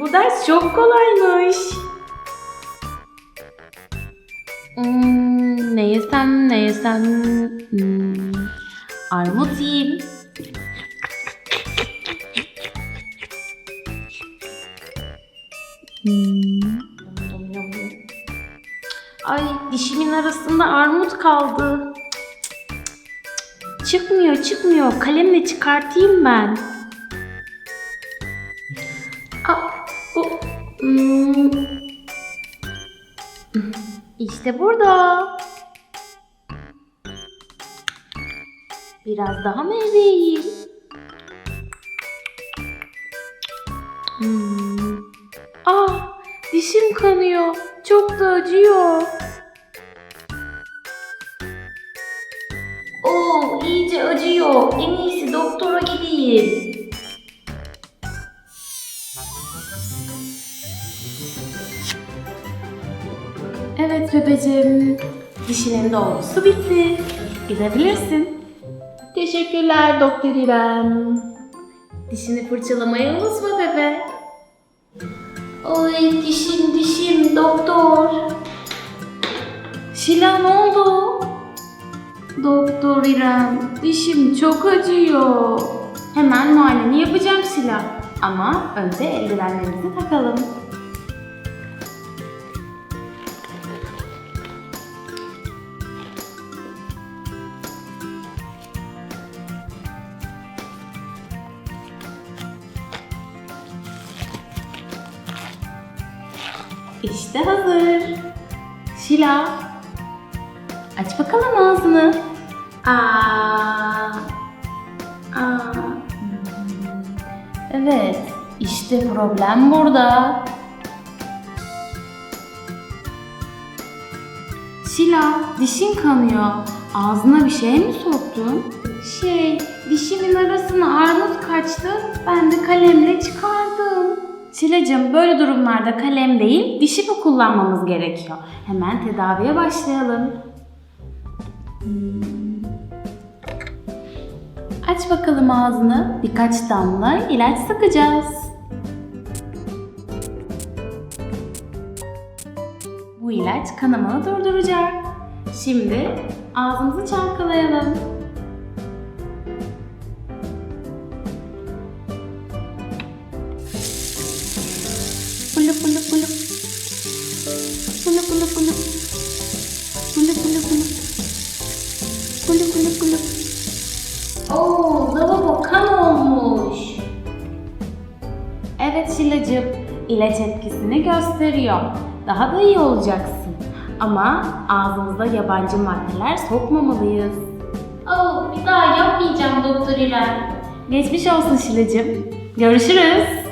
bu ders çok kolaymış. Hmm, ne yesem ne yesem. Hmm, armut yiyeyim. Hmm. Ay dişimin arasında armut kaldı. Çıkmıyor çıkmıyor. Kalemle çıkartayım ben. Hmm. İşte burada. Biraz daha meyve yiyeyim. Hmm. Ah, dişim kanıyor. Çok da acıyor. Oo, iyice acıyor. En iyisi doktora gideyim. Evet bebeğim. Dişinin dolgusu bitti. Gidebilirsin. Teşekkürler Doktor İrem. Dişini fırçalamayı unutma bebe. Ay dişim dişim doktor. Şila ne oldu? Doktor İrem dişim çok acıyor. Hemen muayeneni yapacağım Şila. Ama önce eldivenlerimizi takalım. İşte hazır. Şila. Aç bakalım ağzını. Aa. Aa. Evet. İşte problem burada. Şila, dişin kanıyor. Ağzına bir şey mi soktun? Şey, dişimin arasına armut kaçtı. Ben de kalemle çıkardım. Şilacığım böyle durumlarda kalem değil, dişi bu kullanmamız gerekiyor. Hemen tedaviye başlayalım. Hmm. Aç bakalım ağzını. Birkaç damla ilaç sıkacağız. Bu ilaç kanamanı durduracak. Şimdi ağzımızı çalkalayalım. Bulu bulu bulu. Bulu bulu bulu. Bulu bulu bulu. Bulu bulu bulu. Oo, lavabo kan olmuş. Evet Şilacığım, ilaç etkisini gösteriyor. Daha da iyi olacaksın. Ama ağzımıza yabancı maddeler sokmamalıyız. Oh, bir daha yapmayacağım Doktor İrem. Geçmiş olsun Şilacığım. Görüşürüz.